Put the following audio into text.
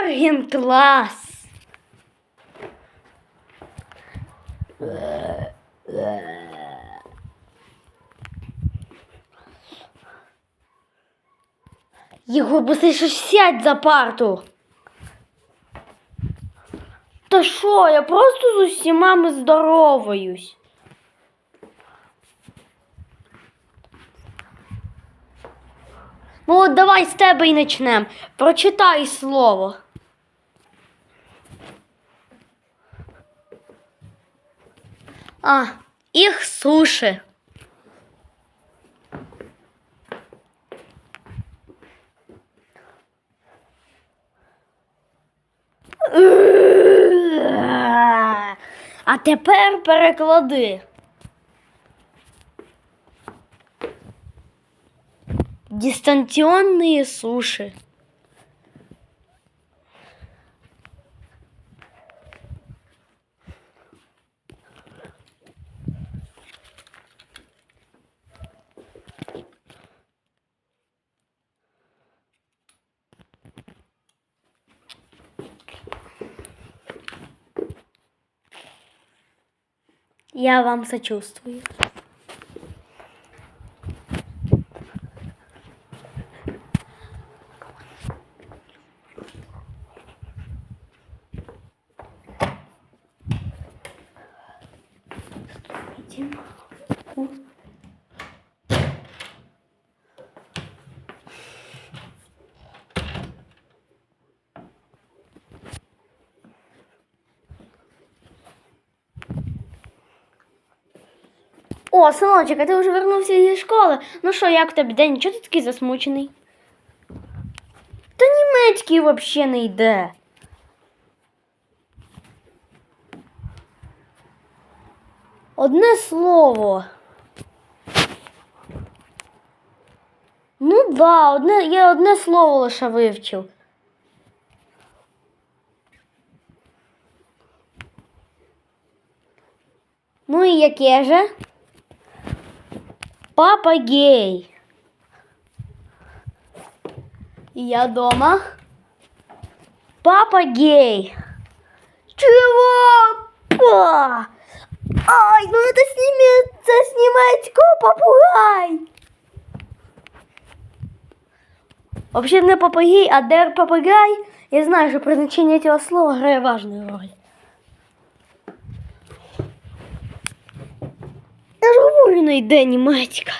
Йорген клас. Єгор, бо ти сядь за парту. Та що, я просто з усіма здороваюсь. Ну от давай з тебе і почнемо. Прочитай слово. А, їх суші. А тепер переклади. Дистанционные суши. Я вам сочувствую. Идем. О, синочок, а ти вже вернувся зі школи. Ну що, як тобі день? Чого ти такий засмучений? Та німецький взагалі не йде. Одне слово. Ну да, одне, я одне слово лише вивчив. Ну і яке же? Папа гей. Я дома. Папа гей. Чего? Па! Ай, ну это снимет, это снимает попугай. Вообще не попугай, а дер попугай. Я знаю, что призначение этого слова играет важную роль. Не йде німецька.